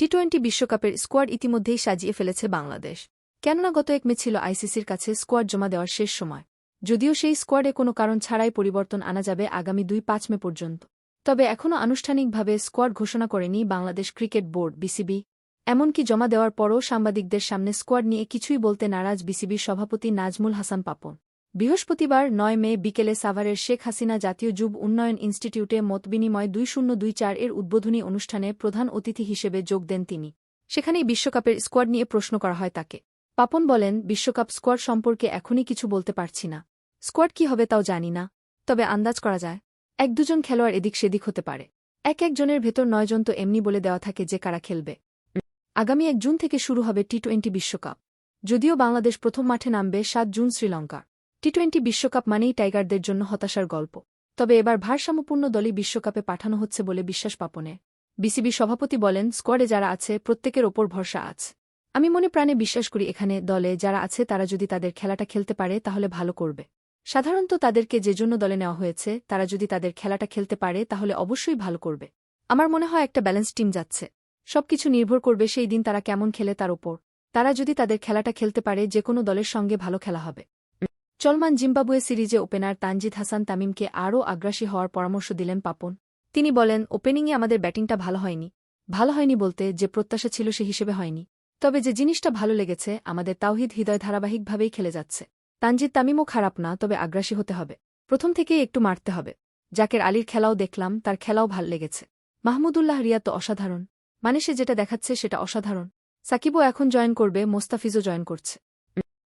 T twenty বিশ্বকাপের squad ইতিমধ্যেই সাজিয়ে ফেলেছে বাংলাদেশ। কেননা গত এক মে ছিল আইসিসির কাছে স্কোয়াড জমা দেওয়ার শেষ সময়। যদিও সেই স্কোয়াডে কোনো কারণ ছাড়াই পরিবর্তন আনা যাবে আগামী দুই পাঁচ মে পর্যন্ত। তবে এখনও আনুষ্ঠানিকভাবে স্কোয়াড ঘোষণা করেনি বাংলাদেশ ক্রিকেট বোর্ড, বিসিবি। এমনকি জমা দেওয়ার পরও সাংবাদিকদের সামনে স্কোয়াড নিয়ে কিছুই বলতে নারাজ বিসিবির সভাপতি নাজমুল হাসান পাপন। বৃহস্পতিবার নয় মে বিকেলে সাভারের শেখ হাসিনা জাতীয় যুব উন্নয়ন ইনস্টিটিউটে মতবিনিময় দুই শূন্য দুই চার এর উদ্বোধনী অনুষ্ঠানে প্রধান অতিথি হিসেবে যোগ দেন তিনি। সেখানেই বিশ্বকাপের স্কোয়াড নিয়ে প্রশ্ন করা হয় তাকে। পাপন বলেন, বিশ্বকাপ স্কোয়াড সম্পর্কে এখনই কিছু বলতে পারছি না। স্কোয়াড কি হবে তাও জানি না। তবে আন্দাজ করা যায়, এক দুজন খেলোয়াড় এদিক সেদিক হতে পারে। এক একজনের ভেতর নয়জন তো এমনি বলে দেওয়া থাকে যে কারা খেলবে। আগামী এক জুন থেকে শুরু হবে টি টোয়েন্টি বিশ্বকাপ। যদিও বাংলাদেশ প্রথম মাঠে নামবে সাত জুন শ্রীলঙ্কা। টি টোয়েন্টি বিশ্বকাপ মানেই টাইগারদের জন্য হতাশার গল্প। তবে এবার ভারসাম্যপূর্ণ দলই বিশ্বকাপে পাঠানো হচ্ছে বলে বিশ্বাস পাপনে। বিসিবি সভাপতি বলেন, স্কোয়াডে যারা আছে, প্রত্যেকের ওপর ভরসা আছে। আমি মনে প্রাণে বিশ্বাস করি এখানে দলে যারা আছে, তারা যদি তাদের খেলাটা খেলতে পারে, তাহলে ভালো করবে। সাধারণত তাদেরকে যে জন্য দলে নেওয়া হয়েছে, তারা যদি তাদের খেলাটা খেলতে পারে, তাহলে অবশ্যই ভালো করবে। আমার মনে হয় একটা ব্যালেন্স টিম যাচ্ছে। সবকিছু নির্ভর করবে সেই দিন তারা কেমন খেলে তার ওপর। তারা যদি তাদের খেলাটা খেলতে পারে, যে কোনো দলের সঙ্গে ভালো খেলা হবে। চলমান জিম্বাবুয়ে সিরিজে ওপেনার তানজিদ হাসান তামিমকে আরও আগ্রাসী হওয়ার পরামর্শ দিলেন পাপন। তিনি বলেন, ওপেনিংয়ে আমাদের ব্যাটিংটা ভালো হয়নি। ভালো হয়নি বলতে যে প্রত্যাশা ছিল সে হিসেবে হয়নি। তবে যে জিনিসটা ভালো লেগেছে, আমাদের তাওহিদ হৃদয় ধারাবাহিকভাবেই খেলে যাচ্ছে। তানজিদ তামিমও খারাপ না, তবে আগ্রাসী হতে হবে। প্রথম থেকেই একটু মারতে হবে। জাকের আলীর খেলাও দেখলাম, তার খেলাও ভালো লেগেছে। মাহমুদুল্লাহ রিয়া তো অসাধারণ। মানে সে যেটা দেখাচ্ছে সেটা অসাধারণ। সাকিবও এখন জয়েন করবে, মোস্তাফিজও জয়েন করছে।